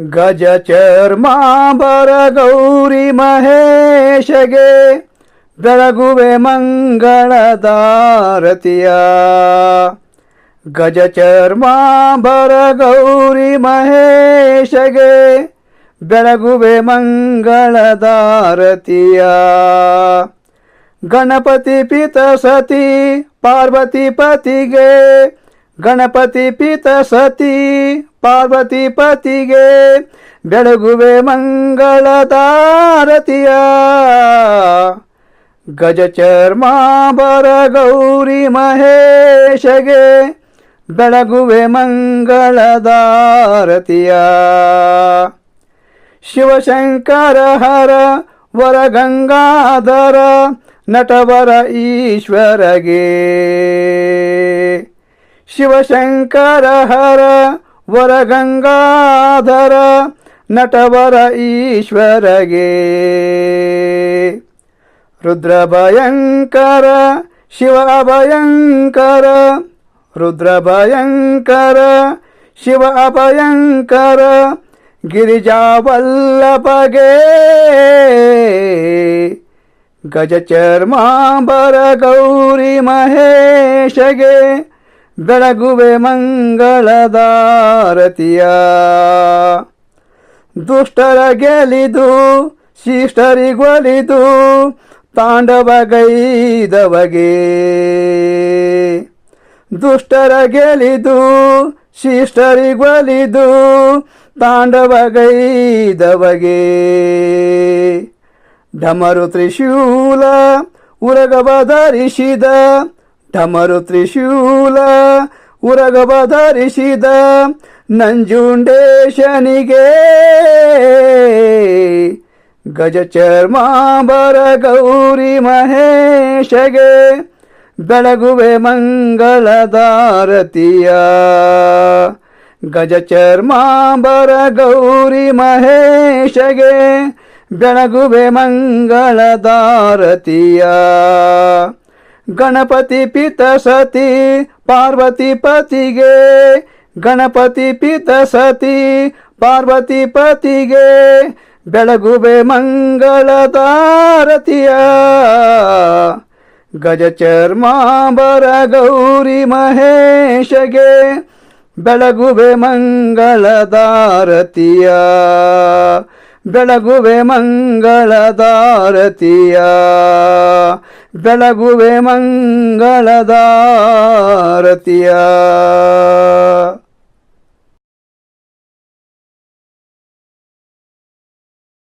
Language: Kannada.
ಗಜ ಗೌರಿ ಮಹೇಶಗೆ ಬೆಳಗುವೆ ಮಂಗಳದಾರತಿಯ ಗಜ ಗೌರಿ ಮಹೇಶಗೆ ಬೆಳಗುವೆ ಮಂಗಳದಾರತಿಯ ಗಣಪತಿ ಪಿತ ಸತಿ ಪಾರ್ವತಿ ಪತಿಗೆ, ಗಣಪತಿ ಪಿತ ಸತಿ ಪಾರ್ವತಿ ಪತಿಗೆ ಬೆಳಗುವೆ ಮಂಗಳದಾರತಿಯ ಗಜ ಚರ್ಮಾಬರ ಗೌರಿ ಮಹೇಶಗೆ ಬೆಳಗುವೆ ಮಂಗಳದಾರತಿಯ ಶಿವಶಂಕರ ಹರ ವರ ಗಂಗಾಧರ ನಟವರ ಈಶ್ವರಗೆ. ಶಿವಶಂಕರ ಹರ ವರ ಗಂಗಾಧರ ನಟವರ ಈಶ್ವರಗೆ. ರುದ್ರ ಭಯಂಕರ, ಶಿವ ಅಭಯಂಕರ, ರುದ್ರ ಭಯಂಕರ, ಶಿವ ಅಭಯಂಕರ ಗಿರಿಜಾವಲ್ಲಭಗೆ ಗಜ ಚರ್ಮಾಂಬರ ಗೌರಿ ಮಹೇಶಗೆ. ಬೆಳಗುವೆ ಮಂಗಳದಾರತಿಯ. ದುಷ್ಟರ ಗೆಲಿದು ಶಿಷ್ಟರಿಗೊಲಿದು ತಾಂಡವಗೈದವಗೆ ದುಷ್ಟರ ಗೆಲಿದು ಶಿಷ್ಟರಿಗೊಲಿದು ತಾಂಡವಗೈದವಗೆ ಡಮರು ತ್ರಿಶೂಲ ಉರಗವ ಧರಿಸಿದ ಢಮರು ತ್ರಿಶೂಲ ಉರಗವ ಧರಿಸಿದ ನಂಜುಂಡೇಶನಿಗೆ. ಗಜ ಚರ್ಮಾಂಬರ ಗೌರಿ ಮಹೇಶಗೆ ಬೆಳಗುವೆ ಮಂಗಳದಾರತಿಯ. ಗಜ ಚರ್ಮಾಂಬರ ಗೌರಿ ಮಹೇಶಗೆ ಬೆಳಗುವೆ ಮಂಗಳದಾರತಿಯ. ಗಣಪತಿ ಪಿತ ಸತಿ, ಪಾರ್ವತಿ ಪತಿಗೆ. ಗಣಪತಿ ಪಿತ ಸತಿ, ಪಾರ್ವತಿ ಪತಿಗೆ. ಬೆಳಗುವೆ ಮಂಗಳದಾರತಿಯ ಗಜ ಚರ್ಮಾಂಬರ ಗೌರಿ ಮಹೇಶಗೆ. ಬೆಳಗುವೆ ಮಂಗಳದಾರತಿಯ ಬೆಳಗುವೆ ಮಂಗಳದಾರತಿಯ ಬೆಳಗುವೆ ಮಂಗಳದಾರತಿಯ.